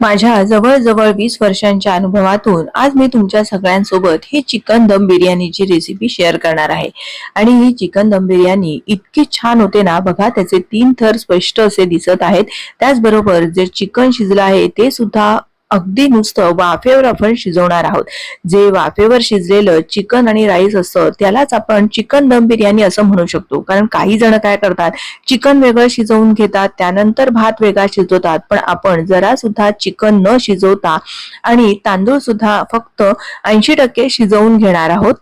माझ्या जवळजवळ वीस वर्षांच्या अनुभवातून आज मी तुमच्या सगळ्यांसोबत ही चिकन दम बिर्याणीची रेसिपी शेअर करणार आहे. आणि ही चिकन दम बिर्याणी इतकी छान होते ना बघा त्याचे तीन थर स्पष्ट असे दिसत आहेत. त्याचबरोबर जे चिकन शिजलं आहे ते सुद्धा अगदी नुसतं वाफेवर आपण शिजवणार आहोत. जे वाफेवर शिजलेलं चिकन आणि राईस असतं त्यालाच आपण चिकन दम बिर्याणी असं म्हणू शकतो. कारण काही जण काय करतात चिकन वेगळं शिजवून घेतात त्यानंतर भात वेगळा शिजवतात. पण आपण जरा सुद्धा चिकन न शिजवता आणि तांदूळ सुद्धा फक्त ऐंशी टक्के शिजवून घेणार आहोत.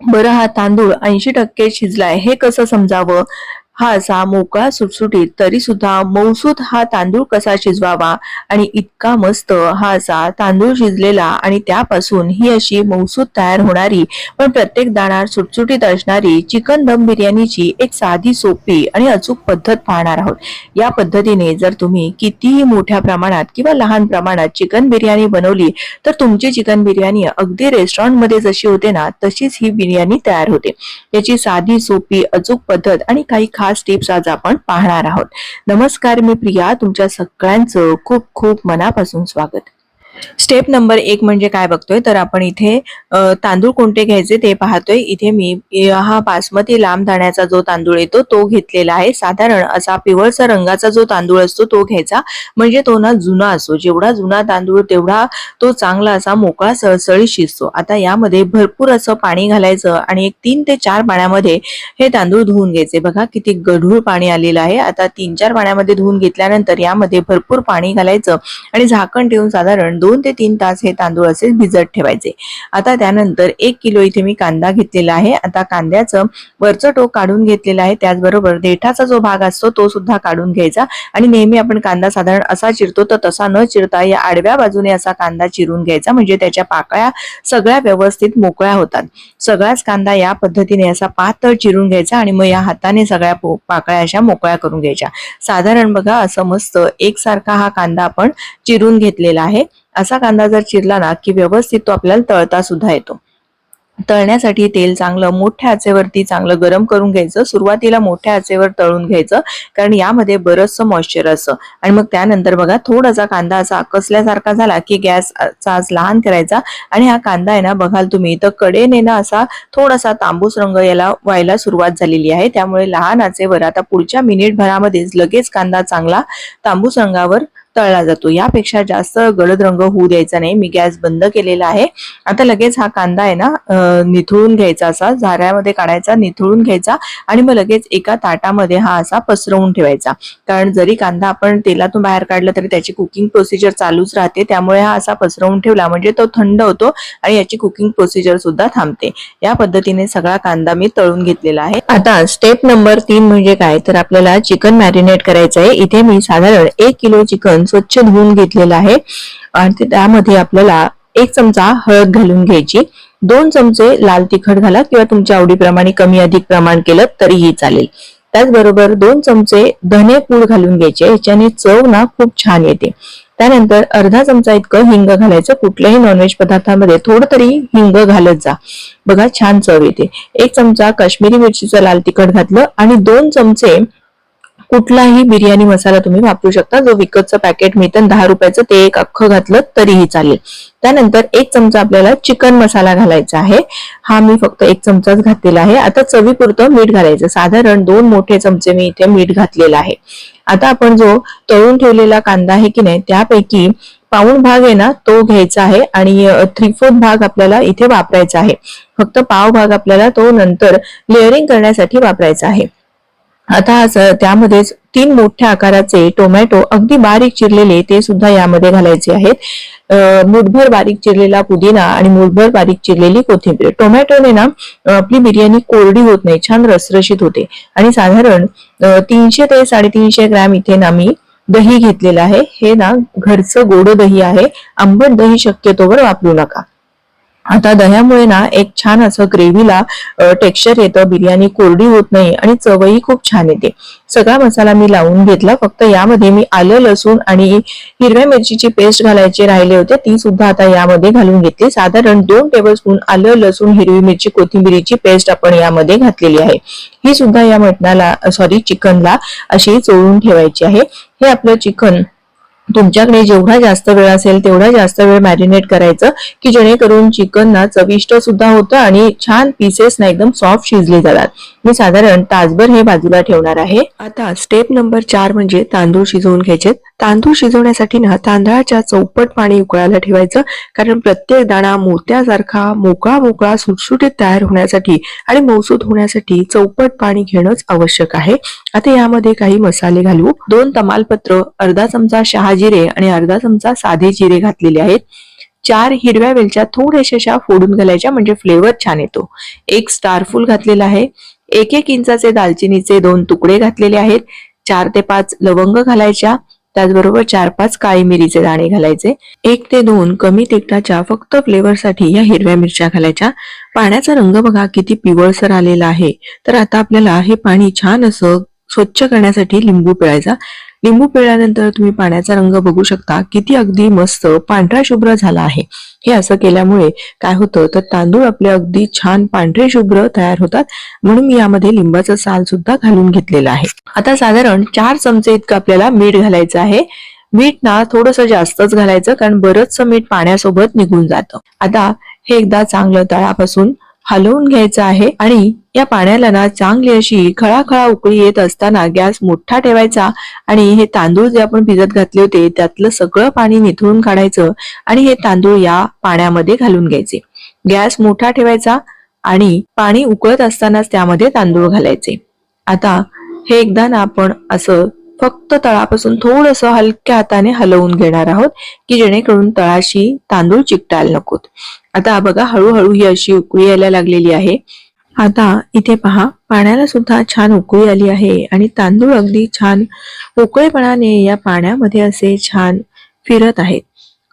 बरं हा तांदूळ ऐंशी टक्के शिजलाय हे कसं समजावं? हा असा मोकळा सुटसुटीत तरी सुद्धा मौसूत हा तांदूळ कसा शिजवावा आणि इतका मस्त हा असा तांदूळ शिजलेला आणि त्यापासून ही अशी मौसूत तयार होणारी पण प्रत्येक दाणार सुटसुटीत असणारी चिकन दम बिर्याणीची एक साधी सोपी आणि अचूक पद्धत पाहणार आहोत. या पद्धतीने जर तुम्ही कितीही मोठ्या प्रमाणात किंवा लहान प्रमाणात चिकन बिर्याणी बनवली तर तुमची चिकन बिर्याणी अगदी रेस्टॉरंटमध्ये जशी होते ना तशीच ही बिर्याणी तयार होते. याची साधी सोपी अचूक पद्धत आणि काही खास टिप्स आज आपण पाहणार आहोत. नमस्कार मी प्रिया तुमच्या सगळ्यांचं खूप खूप मनापासून स्वागत. स्टेप नंबर एक म्हणजे काय बघतोय? तर आपण इथे तांदूळ कोणते घ्यायचे ते पाहतोय. इथे मी हा बासमती लांब दाण्याचा जो तांदूळ येतो तो घेतलेला आहे. साधारण असा पिवळचा रंगाचा जो तांदूळ असतो तो घ्यायचा. म्हणजे तो ना जुना असतो. जेवढा जुना तांदूळ तेवढा तो चांगला असा मोकळा सळसळी शिजतो. आता यामध्ये भरपूर असं पाणी घालायचं आणि एक तीन ते चार पाण्यामध्ये हे तांदूळ धुवून घ्यायचे. बघा किती गढूळ पाणी आलेलं आहे. आता तीन चार पाण्यामध्ये धुवून घेतल्यानंतर यामध्ये भरपूर पाणी घालायचं आणि झाकण ठेवून साधारण दोन ते तीन तास हे तांदूळ असे भिजत ठेवायचे. आता त्यानंतर एक किलो इथे मी कांदा घेतलेला आहे. आता कांद्याचं वरचं टोक काढून घेतलेलं आहे. त्याचबरोबर देठाचा जो भाग असतो तो सुद्धा काढून घ्यायचा. आणि नेहमी आपण कांदा साधारण असा चिरतो तर तसा न चिरता या आडव्या बाजूने असा कांदा चिरून घ्यायचा. म्हणजे त्याच्या पाकळ्या सगळ्या व्यवस्थित मोकळ्या होतात. सगळाच कांदा या पद्धतीने असा पातळ चिरून घ्यायचा आणि मग या हाताने सगळ्या पाकळ्या अशा मोकळ्या करून घ्यायच्या. साधारण बघा असं मस्त एकसारखा हा कांदा आपण चिरून घेतलेला आहे. असा कांदा जर चिरला ना की व्यवस्थित तो आपल्याला तळता सुद्धा येतो. तळण्यासाठी तेल चांगलं मोठ्या आचेवरती चांगलं गरम करून घ्यायचं. सुरुवातीला मोठ्या आचेवर तळून घ्यायचं. कारण यामध्ये बरंचसं मॉइश्चर असतं. आणि मग त्यानंतर बघा थोडासा कांदा असा कसल्यासारखा झाला की गॅसचा आज लहान करायचा. आणि हा कांदा आहे ना बघाल तुम्ही तर कडेने ना असा थोडासा तांबूस रंग याला व्हायला सुरुवात झालेली आहे. त्यामुळे लहान आचेवर आता पुढच्या मिनिट भरामध्येच लगेच कांदा चांगला तांबूस रंगावर तळला जातो. यापेक्षा जास्त गडद रंग होऊ द्यायचा नाही. मी गॅस बंद केलेला आहे. आता लगेच हा कांदा आहे ना निथळून घ्यायचा असा झाऱ्यामध्ये काढायचा निथळून घ्यायचा आणि मग लगेच एका ताटामध्ये हा असा पसरवून ठेवायचा. कारण जरी कांदा आपण तेलातून बाहेर काढला तरी त्याची कुकिंग प्रोसिजर चालूच राहते. त्यामुळे हा असा पसरवून ठेवला म्हणजे तो थंड होतो आणि याची कुकिंग प्रोसिजर सुद्धा थांबते. या पद्धतीने सगळा कांदा मी तळून घेतलेला आहे. आता स्टेप नंबर तीन म्हणजे काय? तर आपल्याला चिकन मॅरिनेट करायचं आहे. इथे मी साधारण एक किलो चिकन स्वच्छ धुवून घेतलेलं आहे. आणि त्यामध्ये आपल्याला एक चमचा हळद घालून घ्यायची. दोन चमचे लाल तिखट घाला किंवा तुमच्या आवडीप्रमाणे कमी अधिक प्रमाण केलं तरीही चालेल. त्याचबरोबर दोन चमचे धने पूड घालून घ्यायचे. याच्याने चव ना खूप छान येते. त्यानंतर अर्धा चमचा इतकं हिंग घालायचं. कुठल्याही नॉनव्हेज पदार्थामध्ये थोडं तरी हिंग घालत जा. बघा छान चव येते. एक चमचा काश्मीरी मिरचीचं लाल तिखट घातलं आणि दोन चमचे कुठलाही बिर्याणी मसाला तुम्ही वापरू शकता. जो विकतचं पॅकेट मिळतं दहा रुपयाचं ते एक अख्खं घातलं तरीही चालेल. त्यानंतर एक चमचा आपल्याला चिकन मसाला घालायचा आहे. हा मी फक्त एक चमचाच घातलेला आहे. आता चवीपुरतं मीठ घालायचं. साधारण दोन मोठे चमचे मी इथे मीठ घातलेलं आहे. आता आपण जो तळून ठेवलेला कांदा आहे की नाही त्यापैकी पाऊण भाग आहे ना तो घ्यायचा आहे आणि थ्री फोर्थ भाग आपल्याला इथे वापरायचा आहे. फक्त पाव भाग आपल्याला तो नंतर लेअरिंग करण्यासाठी वापरायचा आहे. आता असं त्यामध्येच तीन मोठ्या आकाराचे टोमॅटो अगदी बारीक चिरलेले ते सुद्धा यामध्ये घालायचे आहेत. मुठभर बारीक चिरलेला पुदिना आणि मुठभर बारीक चिरलेली कोथिंबीर. टोमॅटोने ना आपली बिर्याणी कोरडी होत नाही छान रसरशीत होते. आणि साधारण तीनशे ते साडेतीनशे ग्रॅम इथे ना मी दही घेतलेलं आहे. हे ना घरचं गोड दही आहे. आंबट दही शक्यतोवर वापरू नका. आता दह्यामुळे ना एक छान असं ग्रेव्हीला टेक्स्चर येतं बिर्याणी कोरडी होत नाही आणि चवही खूप छान येते. सगळा मसाला मी लावून घेतला फक्त यामध्ये मी आलं लसूण आणि हिरव्या मिरचीची पेस्ट घालायची राहिले होते ती सुद्धा आता यामध्ये घालून घेतली. साधारण दोन टेबलस्पून आलं लसूण हिरवी मिरची कोथिंबिरीची पेस्ट आपण यामध्ये घातलेली आहे. ही सुद्धा या मटणाला सॉरी चिकनला अशी चोळून ठेवायची आहे. हे आपलं चिकन तुमच्याकडे जेवढा जास्त वेळ असेल तेवढा जास्त वेळ मॅरिनेट करायचं की जेणेकरून चिकन ना चविष्ट सुद्धा होतं आणि छान पीसेस ना एकदम सॉफ्ट शिजले जातात. मी साधारण तासभर हे बाजूला ठेवणार आहे. आता स्टेप नंबर चार म्हणजे तांदूळ शिजवून घ्यायचे. तांदूळ शिजवण्यासाठी ना तांदळाच्या चौपट पाणी उकळायला ठेवायचं कारण प्रत्येक दाणा मोत्यासारखा मोकळा मोकळा सुटसुटीत तयार होण्यासाठी आणि मौसूद होण्यासाठी चौपट पाणी घेणंच आवश्यक आहे. आता यामध्ये काही मसाले घालू. दोन तमालपत्र अर्धा चमचा शहा जिरे आणि अर्धा चमचा साधे जिरे घातलेले आहेत. चार हिरव्या वेलच्या थोड्याशा फोडून घालायच्या म्हणजे फ्लेवर छान येतो. एक स्टारफुल घातलेला आहे. एक एक इंचाचे दालचिनीचे दोन तुकडे घातलेले आहेत. चार ते पाच लवंग घालायच्या. त्याचबरोबर चार पाच काळी मिरीचे दाणे घालायचे. एक ते दोन कमी तिखटाच्या फक्त फ्लेवरसाठी या हिरव्या मिरच्या घालायच्या. पाण्याचा रंग बघा किती पिवळसर आलेला आहे. तर आता आपल्याला हे पाणी छान असं स्वच्छ करण्यासाठी लिंबू पिळायचा. लिंबू पिळल्यानंतर तुम्ही पाण्याचा रंग बघू शकता. किती अगदी मस्त पांढरा शुभ्र झाला आहे. हे असं केल्यामुळे काय होतं? तर तांदूळ आपले अगदी छान पांढरे शुभ्र तयार होतात. म्हणून मी यामध्ये लिंबाचं साल सुद्धा घालून घेतलेलं आहे. आता साधारण चार चमचे इतकं आपल्याला मीठ घालायचं आहे. मीठ ना थोडस जास्तच घालायचं कारण बरंचसं मीठ पाण्यासोबत निघून जातं. आता हे एकदा चांगलं तळापासून हलवून घ्यायचं आहे आणि या पाण्याला ना चांगली अशी खळाखळा उकळी येत असताना गॅस मोठा ठेवायचा आणि हे तांदूळ जे आपण भिजत घातले होते त्यातलं सगळं पाणी निथळून काढायचं आणि हे तांदूळ या पाण्यामध्ये घालून घ्यायचे. गॅस मोठा ठेवायचा आणि पाणी उकळत असतानाच त्यामध्ये तांदूळ घालायचे. आता हे एकदा ना आपण असं फक्त तळापासून थोडस हलक्या हाताने हलवून घेणार आहोत की जेणेकरून तळाशी तांदूळ चिकटायला नकोत. आता बघा हळूहळू ही अशी उकळी यायला लागलेली आहे. आता इथे पहा पाण्याला सुद्धा छान उकळी आली आहे आणि तांदूळ अगदी छान उकळेपणाने या पाण्यामध्ये असे छान फिरत आहेत.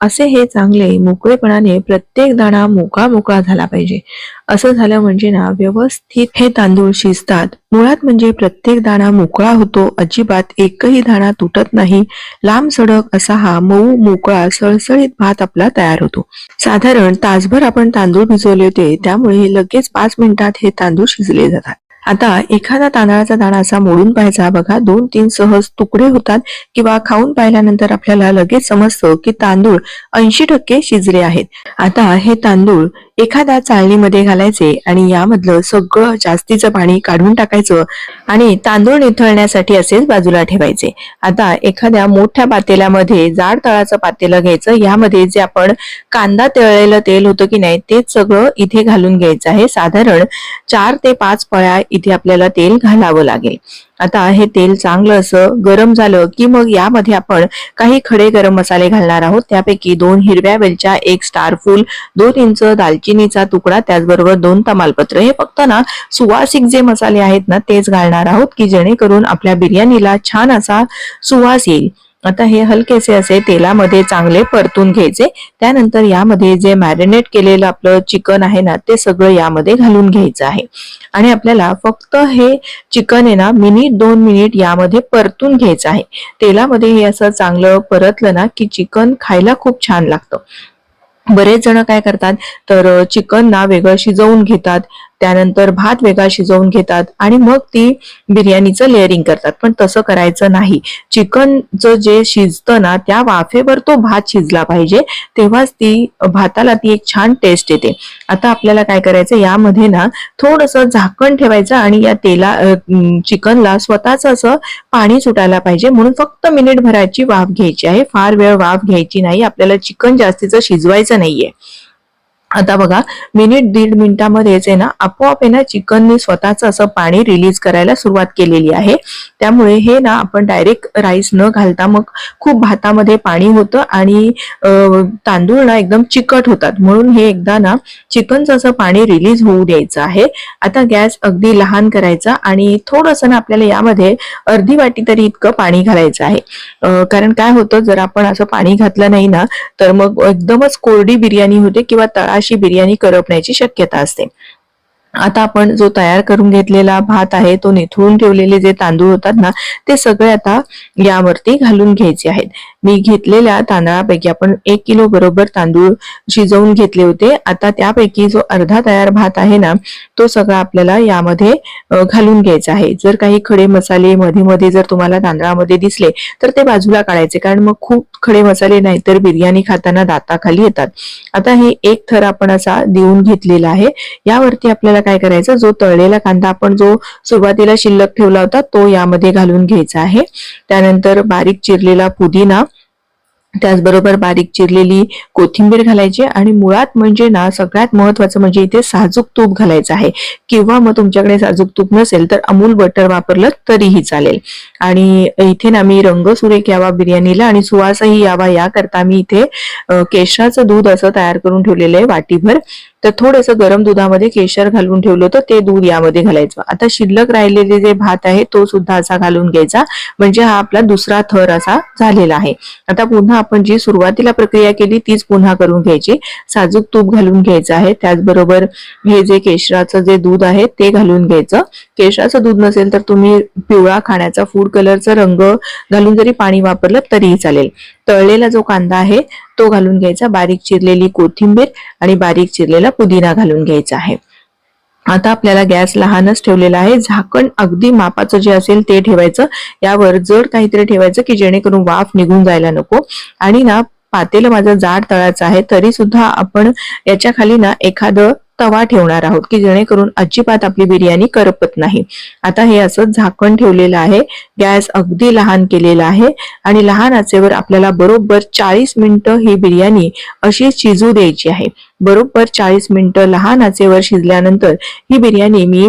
असे हे चांगले मोकळेपणाने प्रत्येक दाणा मोकळा मोकळा झाला पाहिजे. असं झालं म्हणजे ना व्यवस्थित हे तांदूळ शिजतात. मुळात म्हणजे प्रत्येक दाणा मोकळा होतो अजिबात एकही दाणा तुटत नाही. लांब सडक असा हा मऊ मोकळा सळसळीत भात आपला तयार होतो. साधारण तासभर आपण तांदूळ भिजवले होते त्यामुळे लगेच पाच मिनिटात हे तांदूळ शिजले जातात. आता एखादा तांदळाचा दाणा असा मोडून पाहायचा बघा दोन तीन सहज तुकडे होतात किंवा खाऊन पाहिल्यानंतर आपल्याला लगेच समजतं की तांदूळ ऐंशी टक्के शिजले आहेत. आता हे तांदूळ एखाद्या चाळणीमध्ये घालायचे आणि यामधलं सगळं जास्तीचं पाणी काढून टाकायचं आणि तांदूळ निथळण्यासाठी असेच बाजूला ठेवायचे. आता एखाद्या मोठ्या पातेल्यामध्ये जाड तळाचं पातेलं घ्यायचं. यामध्ये जे आपण कांदा तळलेलं तेल होतं की नाही तेच सगळं इथे घालून घ्यायचं आहे. साधारण चार ते पाच पळ्या इथे आपल्याला तेल घालावं लागेल. आता हे तेल चांगलं असं गरम झालं की मग यामध्ये आपण काही खडे गरम मसाले घालणार आहोत. त्यापैकी दोन हिरव्या वेलच्या एक स्टार फूल दोन इंच दालचिनीचा तुकडा त्याचबरोबर दोन तमालपत्र. हे फक्त ना सुवासिक जे मसाले आहेत ना तेच घालणार आहोत की जेणेकरून आपल्या बिर्याणीला छान असा सुवास येईल. आता हे हलकेसे असे तेलामध्ये चांगले परतून घ्यायचे. त्यानंतर यामध्ये जे मॅरिनेट केलेलं आपलं चिकन आहे ना ते सगळं यामध्ये घालून घ्यायचं आहे. आणि आपल्याला फक्त हे चिकन आहे ना मिनिट दोन मिनिट यामध्ये परतून घ्यायचं आहे. तेलामध्ये हे असं चांगलं परतलं ना की चिकन खायला खूप छान लागतं. बरेच जण काय करतात तर चिकन ना वेगळं शिजवून घेतात. त्यानंतर भात वेगळा शिजवून घेतात आणि मग ती बिर्याणीचं लेअरिंग करतात. पण तसं करायचं नाही. चिकनचं जे शिजतं ना त्या वाफेवर तो भात शिजला पाहिजे. तेव्हाच ती भाताला ती एक छान टेस्ट येते. आता आपल्याला काय करायचं यामध्ये ना थोडस झाकण ठेवायचं आणि या तेला चिकनला स्वतःच असं पाणी सुटायला पाहिजे. म्हणून फक्त मिनिट भराची वाफ घ्यायची आहे. फार वेळ वाफ घ्यायची नाही. आपल्याला चिकन जास्तीचं शिजवायचं नाहीये. आता बघा मिनिट दीड मिनिटामध्येच आहे ना आपोआप आहे ना चिकनने स्वतःच असं पाणी रिलीज करायला सुरुवात केलेली आहे. त्यामुळे हे ना आपण डायरेक्ट राईस न घालता मग खूप भातामध्ये पाणी होतं आणि तांदूळ ना एकदम चिकट होतात. म्हणून हे एकदा ना चिकनचं असं पाणी रिलीज होऊ द्यायचं आहे. आता गॅस अगदी लहान करायचा आणि थोडंसं ना आपल्याला यामध्ये अर्धी वाटी तरी इतकं पाणी घालायचं आहे. कारण काय होतं जर आपण असं पाणी घातलं नाही ना तर मग एकदमच कोरडी बिर्याणी होते किंवा तळा अशी बिर्याणी करपण्याची शक्यता असते. आता आपण जो तयार करून घेतलेला भात आहे तो निथळून ठेवलेले जे तांदूळ होतात ना ते सगळे आता यावरती घालून घ्यायचे आहेत. मी घेतलेल्या तांदळापैकी आपण एक किलो बरोबर तांदूळ शिजवून घेतले होते. आता त्यापैकी जो अर्धा तयार भात आहे ना तो सगळा आपल्याला यामध्ये घालून घ्यायचा आहे. जर काही खडे मसाले मध्ये मध्ये जर तुम्हाला तांदळामध्ये दिसले तर ते बाजूला काढायचे. कारण मग खूप खडे मसाले नाही तर बिर्याणी खाताना दाताखाली येतात. आता हे एक थर आपण असा देऊन घेतलेला आहे. यावरती आपल्याला काय करायचं? जो तळलेला कांदा आपण जो सुरुवातीला शिल्लक ठेवला होता तो यामध्ये घालून घ्यायचा आहे. त्यानंतर बारीक चिरलेला पुदिना त्याचबरोबर बारीक चिरलेली कोथिंबीर घालायची आणि मुळात म्हणजे ना सगळ्यात महत्वाचं म्हणजे इथे साजूक तूप घालायचं आहे. किंवा मग तुमच्याकडे साजूक तूप नसेल तर अमूल बटर वापरलं तरीही चालेल. आणि इथे ना मी रंग सुरेख यावा बिर्याणीला आणि सुवासही यावा याकरता मी इथे केशराचं दूध असं तयार करून ठेवलेलं आहे वाटीभर. तर थोडंसं गरम दुधामध्ये केशर घालून ठेवलं होतं ते दूध यामध्ये घालायचं. आता शिल्लक राहिलेले जे भात आहे तो सुद्धा असा घालून घ्यायचा. म्हणजे हा आपला दुसरा थर असा झालेला आहे. आता पुन्हा आपण जी सुरुवातीला प्रक्रिया केली तीच पुन्हा करून घ्यायची. साजूक तूप घालून घ्यायचं आहे. त्याचबरोबर हे जे केशराचं जे दूध आहे ते घालून घ्यायचं. केशराचं दूध नसेल तर तुम्ही पिवळा खाण्याचा फूड कलरचा रंग घालून जरी पाणी वापरलं तरीही चालेल. तळलेला जो कांदा आहे तो घालून घ्यायचा. बारीक चिरलेली कोथिंबीर आणि बारीक चिरलेला पुदिना घालून घ्यायचा आहे. आता आपल्याला गॅस लहानच ठेवलेला आहे. झाकण अगदी मापाचं जे असेल ते ठेवायचं. यावर जड काहीतरी ठेवायचं की जेणेकरून वाफ निघून जायला नको. आणि ना पातेलं माझं जाड तळाचं आहे. तरी सुद्धा आपण याच्या खाली ना एखादं तवा ठेवणार आहोत की जेणेकरून अजिबात आपली बिर्याणी करपत नाही. आता हे असं झाकण ठेवलेलं आहे. गॅस अगदी लहान केलेला आहे आणि लहान आचेवर आपल्याला बरोबर चाळीस मिनिटं ही बिर्याणी अशी शिजू द्यायची आहे. बरोबर चाळीस मिनिटं लहान आचेवर शिजल्यानंतर ही बिर्याणी मी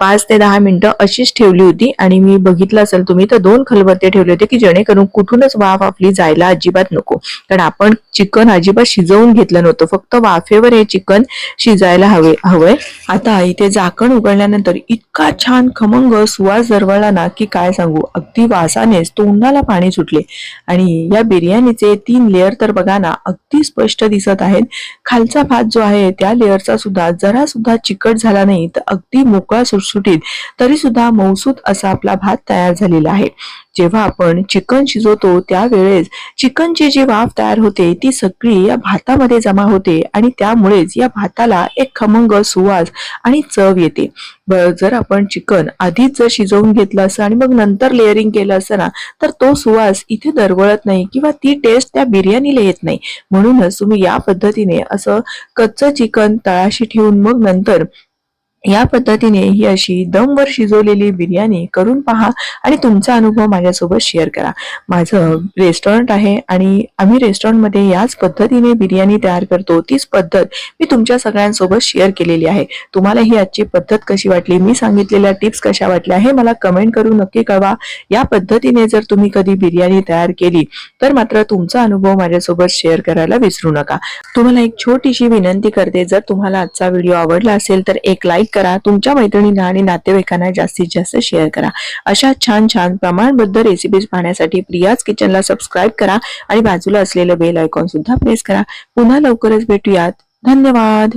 पाच ते दहा मिनिटं अशीच ठेवली होती आणि मी बघितलं असेल तुम्ही तर दोन खलबत्ते ठेवले होते की जेणेकरून कुठूनच वाफ आपली जायला अजिबात नको. कारण आपण चिकन अजिबात शिजवून घेतलं नव्हतं. फक्त वाफेवर हे चिकन जायला हवे हवंय. आता इथे झाकण उघडल्यानंतर इतका छान खमंग सुवास दरवळला ना की काय सांगू? अगदी वासानेच तोंडाला पाणी सुटले. आणि या बिर्याणीचे तीन लेअर तर बघा ना अगदी स्पष्ट दिसत आहेत. खालचा भात जो आहे त्या लेअरचा सुद्धा जरा सुद्धा चिकट झाला नाही तर अगदी मोकळा सुटसुटीत. तरी सुद्धा मौसूद असा आपला भात तयार झालेला आहे. जेव्हा आपण चिकन शिजवतो त्यावेळेस चिकनची जी वाफ तयार होते ती सगळी या भातामध्ये जमा होते आणि त्यामुळेच या भाताला एक खमंग सुवास आणि चव येते. जर आपण चिकन आधीच जर शिजवून घेतलं असतं आणि मग नंतर लेअरिंग केलं असतं ना तर तो सुवास इथे दरवळत नाही किंवा ती टेस्ट त्या बिर्याणीला येत नाही. म्हणूनच तुम्ही या पद्धतीने असं कच्चं चिकन तळाशी ठेवून मग नंतर या पद्धतीने ही अशी दमवर शिजवलेली बिर्याणी करून पहा आणि तुमचा अनुभव माझ्यासोबत शेअर करा. माझं रेस्टॉरंट आहे आणि आम्ही रेस्टॉरंटमध्ये याच पद्धतीने बिर्याणी तयार करतो. तीच पद्धत मी तुमच्या सगळ्यांसोबत शेअर केलेली आहे. तुम्हाला ही आजची पद्धत कशी वाटली? मी सांगितलेल्या टिप्स कशा वाटल्या हे मला कमेंट करून नक्की कळवा. या पद्धतीने जर तुम्ही कधी बिर्याणी तयार केली तर मात्र तुमचा अनुभव माझ्यासोबत शेअर करायला विसरू नका. तुम्हाला एक छोटीशी विनंती करते. जर तुम्हाला आजचा व्हिडिओ आवडला असेल तर एक लाईक करा तुमच्या मैत्रिणींना आणि नातेवाईकांना जास्तीत जास्त शेअर करा. अशा छान छान प्रमाणबद्ध रेसिपीज पाहण्यासाठी प्रियाज किचनला सबस्क्राईब करा आणि बाजूला असलेलं बेल आयकॉन सुद्धा प्रेस करा. पुन्हा लवकरच भेटूयात. धन्यवाद!